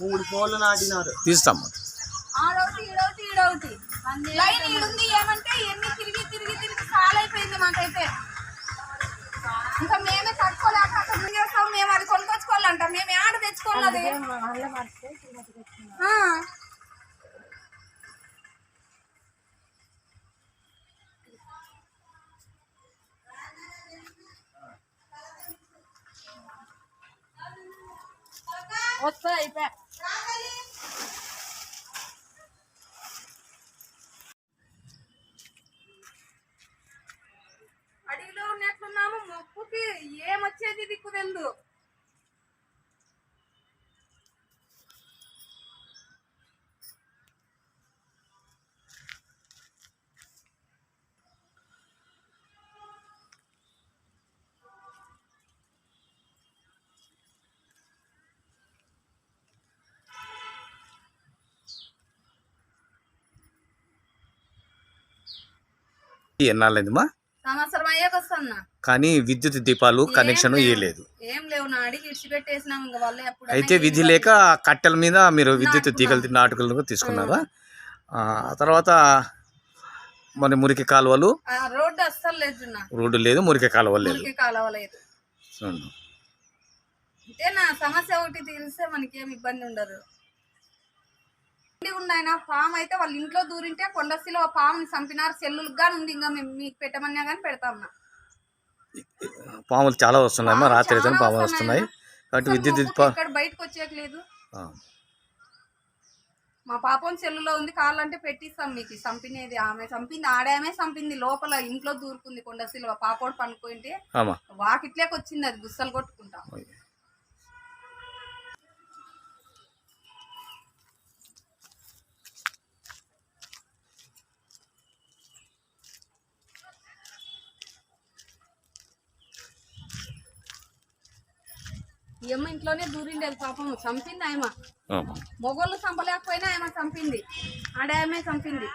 మూడు కోళ్ళు నాటినారు. ఈడొకటి లైన్ ఈడుంది ఏమంటే ఎన్ని తిరిగి తిరిగి తిరిగి చాలా అయిపోయింది మాకైతే. ఇంకా మేమే కట్టుకోలేక అక్కడ చేస్తాం మేము అది కొనుక్కొచ్చుకోవాలంట. మేము ఆడ తెచ్చుకోవాలి వస్తా అయిపోయా అడవిలో ఉన్నట్లున్నాము మొక్కుకి ఏమొచ్చేది దిక్కు తెలుదు. ఎన్నాళ్ళైందమ్మా? సంవత్సరం కానీ విద్యుత్ దీపాలు కనెక్షన్ ఇవ్వలేదు ఏం లేవు నా అడిగి ఇడిచిపెట్టేసినాం ఇంకా వాళ్ళు ఎప్పుడు అయితే విధి లేక కట్టెల మీద మీరు విద్యుత్ తీగలు నాటుకలు తీసుకున్నారా? ఆ. తర్వాత మరి మురికి కాలువలు? రోడ్డు అస్సలు లేదు రోడ్డు లేదు మురికి కాలువలు లేదు. అంటే నా సమస్య ఒకటి తీరిస్తే మనకి ఏమి ఇబ్బంది ఉండదు. ఇంటి ఉన్నాయన పాము అయితే వాళ్ళ ఇంట్లో దూరింటే కొండసిలో ఆ పాముని చంపినారు. సెల్లులు గాని ఉంది. ఇంకా మేము మీకు పెట్టమన్నా కానీ పెడతాం. పాములు చాలా వస్తున్నాయమ్మా. రాత్రి అయితే పాములు వస్తున్నాయి. వస్తున్నాయి కాబట్టి విద్యుత్ ఇక్కడ బయటకు వచ్చేయట్లేదు. మా పాపం సెల్లులో ఉంది. కావాలంటే పెట్టిస్తాం మీకు. చంపినది ఆమె చంపింది. ఆడామే చంపింది. లోపల ఇంట్లో దూరుకుంది కొండసిలో పాపోడు పనుకుంటే ఆమా. వాకిట్లేకి వచ్చింది. అది గుස්සలు కొట్టుకుంటా. ఈ అమ్మ ఇంట్లోనే దూరిండేది పాపం చంపింది ఆయమ ఆమా మొగోళ్ళు చంపలేకపోయినా ఆమె చంపింది. ఆడామే చంపింది.